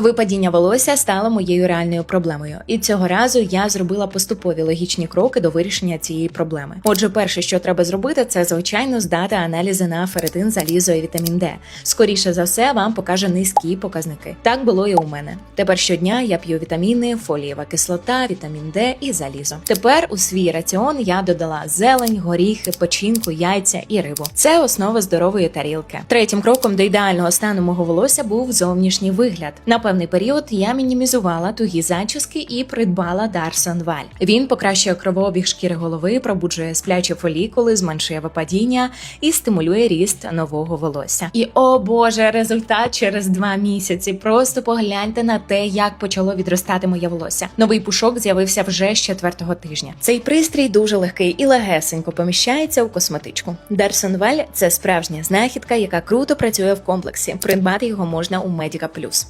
Випадіння волосся стало моєю реальною проблемою, і цього разу я зробила поступові логічні кроки до вирішення цієї проблеми. Отже, перше, що треба зробити, це звичайно здати аналізи на ферритин, залізо і вітамін Д. Скоріше за все, вам покаже низькі показники. Так було і у мене. Тепер щодня я п'ю вітаміни, фолієва кислота, вітамін Д і залізо. Тепер у свій раціон я додала зелень, горіхи, печінку, яйця і рибу. Це основа здорової тарілки. Третім кроком до ідеального стану мого волосся був зовнішній вигляд. На певний період я мінімізувала тугі зачіски і придбала Дарсон Валь. Він покращує кровообіг шкіри голови, пробуджує сплячі фолікули, зменшує випадіння і стимулює ріст нового волосся. І о боже, результат через два місяці. Просто погляньте на те, як почало відростати моє волосся. Новий пушок з'явився вже з четвертого тижня. Цей пристрій дуже легкий і легесенько поміщається у косметичку. Дарсон Валь це справжня знахідка, яка круто працює в комплексі. Придбати його можна у Медіка Плюс.